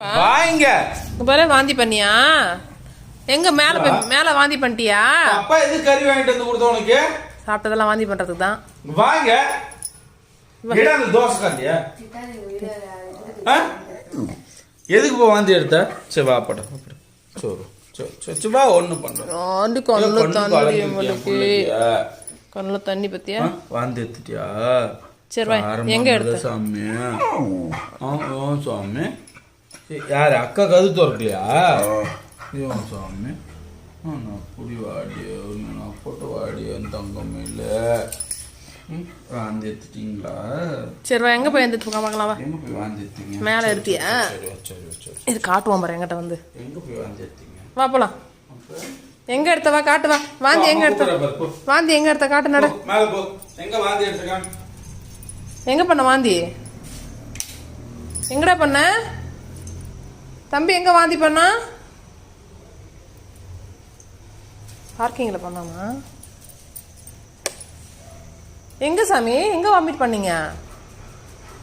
வாங்க. பாரு வாந்தி பண்ணியா? எங்க மேல மேல வாந்தி பண்ணிட்டியா? அப்பா எது கறி வாங்கிட்டு வந்து கொடுத்த உனக்கு? சாப்பிட்டதெல்லாம் வாந்தி பண்றதுக்கு தான். வாங்க. இடம் தோசை காந்தியா எதுக்கு போ வாந்தி எடுத்த? சரி வா பட சோறு சரி, வா ஒண்ணு பண்றேன் ஆண்டு கண்ணுல தண்ணி உங்களுக்கு கண்ணுல தண்ணி பத்தியா? வாந்தி எடுத்துட்டியா? சரி, வா. எங்க எடுத்த? சாமி ஆ, சாமி. யாரு அக்கா கது திறக்கலையா? ஐயோ சாமி. நான் புடி வாடி நான் போட்டு வாடி என் தங்கம் இல்லை. வாந்தி எடுத்துட்டீங்களா? சரி வா எங்க போய் எந்திரிச்சு பார்க்கலாம் வா. எங்க போய் வாந்தி எடுத்தீங்க? மேல எடுத்தியா இது காட்டுவோம் பாரு எங்கிட்ட வந்து. எங்க போய் வாந்தி எடுத்தீங்க? வா போலாம். எங்க எடுத்த வா காட்டு வா. வாந்தி எங்க எடுத்த. வாந்தி எங்க எடுத்த காட்டு நட. மேல போ. எங்க வாந்தி எடுத்துக்கான் எங்க பண்ண வாந்தி? எங்கடா பண்ண? தம்பி எங்கே வாந்தி பண்ணா? பார்க்கிங்கில் பண்ணாமா? எங்கே சாமி? எங்கே வாமிட் பண்ணீங்க?